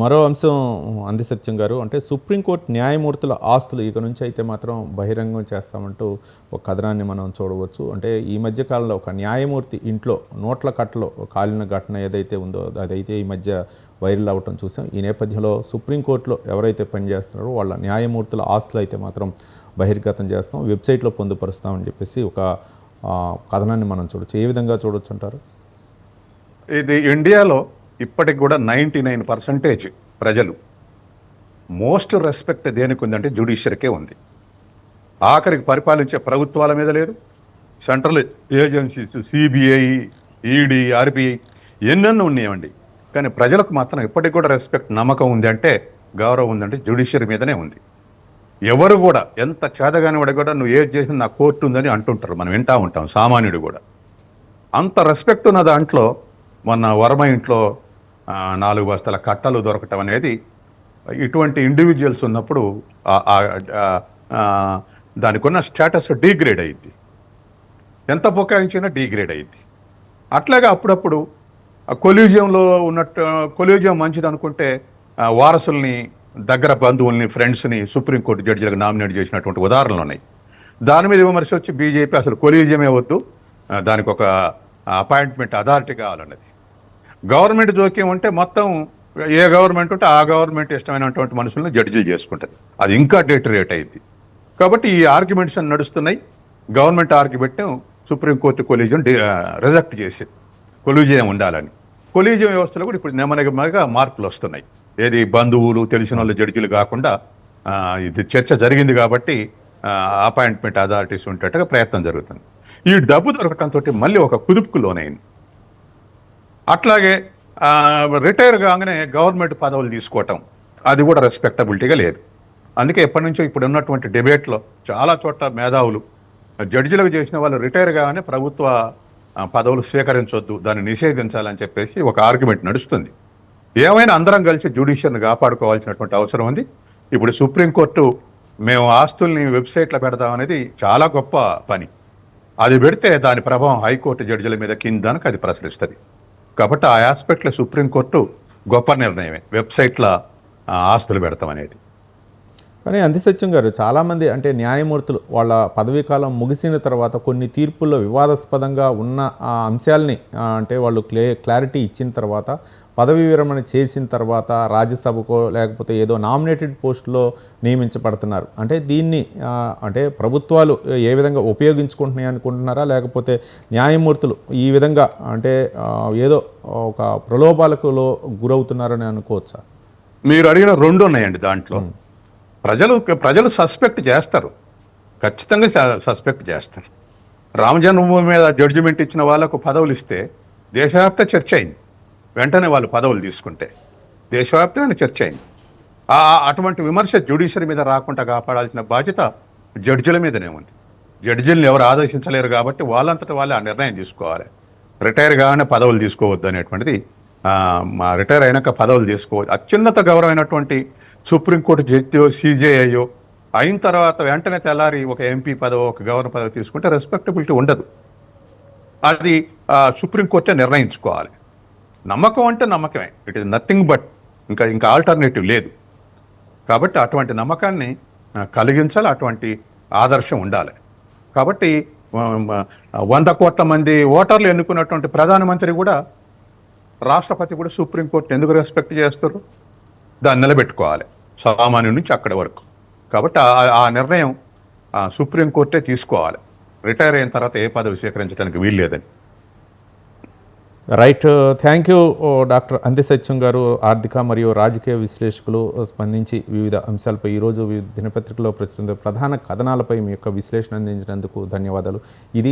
మరో అంశం అంది సత్యం గారు అంటే సుప్రీంకోర్టు న్యాయమూర్తుల ఆస్తులు ఇక నుంచి అయితే మాత్రం బహిరంగం చేస్తామంటూ ఒక కథనాన్ని మనం చూడవచ్చు. అంటే ఈ మధ్య కాలంలో ఒక న్యాయమూర్తి ఇంట్లో నోట్ల కట్టలో కాలిన ఘటన ఏదైతే ఉందో అదైతే ఈ మధ్య వైరల్ అవటం చూసాం. ఈ నేపథ్యంలో సుప్రీంకోర్టులో ఎవరైతే పనిచేస్తున్నారో వాళ్ళ న్యాయమూర్తుల ఆస్తులు అయితే మాత్రం బహిర్గతం చేస్తాం. వెబ్సైట్లో పొందుపరుస్తామని చెప్పేసి ఒక కథనాన్ని మనం చూడొచ్చు. ఏ విధంగా చూడొచ్చు అంటారు? ఇది ఇండియాలో ఇప్పటికి కూడా నైంటీ నైన్ పర్సెంటేజ్ ప్రజలు. మోస్ట్ రెస్పెక్ట్ దేనికి ఉందంటే జ్యుడిషియరీకే ఉంది. ఆఖరికి పరిపాలించే ప్రభుత్వాల మీద లేదు central agencies CBI ED RBI ఎన్నెన్నో ఉన్నాయండి. కానీ ప్రజలకు మాత్రం ఇప్పటికి కూడా రెస్పెక్ట్ నమ్మకం ఉంది అంటే గౌరవం ఉందంటే జ్యుడిషియరీ మీదనే ఉంది. ఎవరు కూడా ఎంత చేతగాని వాడు కూడా నువ్వు ఏది చేసినా నా కోర్టు ఉందని అంటుంటారు. మనం వింటా ఉంటాం సామాన్యుడు కూడా. అంత రెస్పెక్ట్ ఉన్న దాంట్లో మొన్న వర్మ ఇంట్లో నాలుగు బస్తాల కట్టలు దొరకటం అనేది ఇటువంటి ఇండివిజువల్స్ ఉన్నప్పుడు దానికున్న దానికి ఉన్న స్టేటస్ డీగ్రేడ్ అయింది. ఎంత బుకాయించినా డీగ్రేడ్ అయింది. అట్లాగే అప్పుడప్పుడు కొల్యూజియంలో ఉన్నట్టు కొల్యూజియం మంచిది అనుకుంటే వారసుల్ని దగ్గర బంధువుల్ని ఫ్రెండ్స్ని సుప్రీంకోర్టు జడ్జిలకు నామినేట్ చేసినటువంటి ఉదాహరణలు ఉన్నాయి. దాని మీద విమర్శ వచ్చి బీజేపీ అసలు కొలీజియమే వద్దు. దానికి ఒక అపాయింట్మెంట్ అథారిటీ కావాలన్నది. గవర్నమెంట్ జోక్యం ఉంటే మొత్తం ఏ గవర్నమెంట్ ఉంటే ఆ గవర్నమెంట్ ఇష్టమైనటువంటి మనుషులను జడ్జిలు చేసుకుంటుంది. అది ఇంకా డేటరేట్ అయింది. కాబట్టి ఈ ఆర్గ్యుమెంట్స్ అన్ని నడుస్తున్నాయి. Government argument supreme court collegium reject చేసింది. కొలీజియం ఉండాలని. కొలీజియం వ్యవస్థలో కూడా ఇప్పుడు నెమ్మదిగా మార్పులు వస్తున్నాయి. ఏది బంధువులు తెలిసిన వాళ్ళు జడ్జిలు కాకుండా ఇది చర్చ జరిగింది కాబట్టి అపాయింట్మెంట్ అథారిటీస్ ఉండేట్టుగా ప్రయత్నం జరుగుతుంది. ఈ డబ్బు దొరకటంతో మళ్ళీ ఒక కుదుపుకు లోనైంది. అట్లాగే రిటైర్ కాగానే గవర్నమెంట్ పదవులు తీసుకోవటం అది కూడా రెస్పెక్టబిలిటీగా లేదు. అందుకే ఎప్పటి నుంచో ఇప్పుడు ఉన్నటువంటి డిబేట్లో చాలా చోట్ల మేధావులు జడ్జిలకు చేసిన వాళ్ళు రిటైర్ కాగానే ప్రభుత్వ పదవులు స్వీకరించొద్దు దాన్ని నిషేధించాలని చెప్పేసి ఒక ఆర్గ్యుమెంట్ నడుస్తుంది. ఏమైనా అందరం కలిసి జ్యుడిషియర్ని కాపాడుకోవాల్సినటువంటి అవసరం ఉంది. ఇప్పుడు సుప్రీంకోర్టు మేము ఆస్తుల్ని వెబ్సైట్లో పెడదాం అనేది చాలా గొప్ప పని. అది పెడితే దాని ప్రభావం హైకోర్టు జడ్జిల మీద కిందనకు అది ప్రసరిస్తుంది. కాబట్టి ఆ ఆస్పెక్ట్లో సుప్రీంకోర్టు గొప్ప నిర్ణయమే. వెబ్సైట్లో ఆస్తులు పెడతాం అనేది కానీ అంది సత్యం గారు చాలామంది అంటే న్యాయమూర్తులు వాళ్ళ పదవీ కాలం ముగిసిన తర్వాత కొన్ని తీర్పుల్లో వివాదాస్పదంగా ఉన్న ఆ అంశాలని అంటే వాళ్ళు క్లే క్లారిటీ ఇచ్చిన తర్వాత పదవీ విరమణ చేసిన తర్వాత రాజ్యసభకో లేకపోతే ఏదో నామినేటెడ్ పోస్టులో నియమించబడుతున్నారు. అంటే దీన్ని అంటే ప్రభుత్వాలు ఏ విధంగా ఉపయోగించుకుంటున్నాయి అనుకుంటున్నారా? లేకపోతే న్యాయమూర్తులు ఈ విధంగా అంటే ఏదో ఒక ప్రలోభాలకు గురవుతున్నారని అనుకోవచ్చా? మీరు అడిగిన రెండు ఉన్నాయండి దాంట్లో. ప్రజలు ప్రజలు సస్పెక్ట్ చేస్తారు. ఖచ్చితంగా సస్పెక్ట్ చేస్తారు. రామ జన్మభూమి మీద జడ్జిమెంట్ ఇచ్చిన వాళ్ళకు పదవులు ఇస్తే దేశవ్యాప్త చర్చ అయింది. వెంటనే వాళ్ళు పదవులు తీసుకుంటే దేశవ్యాప్తమైన చర్చ అయింది. ఆ అటువంటి విమర్శ జ్యుడిషియరీ మీద రాకుండా కాపాడాల్సిన బాధ్యత జడ్జిల మీదనే ఉంది. జడ్జిల్ని ఎవరు ఆదేశించలేరు కాబట్టి వాళ్ళంతటా వాళ్ళే ఆ నిర్ణయం తీసుకోవాలి. రిటైర్ కాగానే పదవులు తీసుకోవద్దు అనేటువంటిది మా రిటైర్ అయినాక పదవులు తీసుకోవద్దు. అత్యున్నత గౌరవమైనటువంటి సుప్రీంకోర్టు జడ్జో సీజేఐయో అయిన తర్వాత వెంటనే తెల్లారి ఒక ఎంపీ పదవి ఒక గవర్నర్ పదవి తీసుకుంటే రెస్పెక్టబిలిటీ ఉండదు. అది ఆ, సుప్రీంకోర్టే నిర్ణయించుకోవాలి. నమ్మకం అంటే నమ్మకమే. ఇట్ ఇస్ నథింగ్ బట్ ఇంకా ఇంకా ఆల్టర్నేటివ్ లేదు. కాబట్టి అటువంటి నమ్మకాన్ని కలిగించాలి. అటువంటి ఆదర్శం ఉండాలి. కాబట్టి వంద కోట్ల మంది ఓటర్లు ఎన్నుకున్నటువంటి ప్రధానమంత్రి కూడా రాష్ట్రపతి కూడా సుప్రీంకోర్టు ఎందుకు రెస్పెక్ట్ చేస్తారు? దాన్ని నిలబెట్టుకోవాలి. సామాన్యుడి నుంచి అక్కడి వరకు. కాబట్టి ఆ- ఆ నిర్ణయం ఆ, సుప్రీంకోర్టే తీసుకోవాలి. రిటైర్ అయిన తర్వాత ఏ పదవి స్వీకరించడానికి వీల్లేదని రైట్. థ్యాంక్ యూ డాక్టర్ అంది సత్యం గారు. ఆర్థిక మరియు రాజకీయ విశ్లేషకులు స్పందించి వివిధ అంశాలపై ఈరోజు వివిధ దినపత్రికలో ప్రచురిత ప్రధాన కథనాలపై మీ యొక్క విశ్లేషణ అందించినందుకు ధన్యవాదాలు. ఇది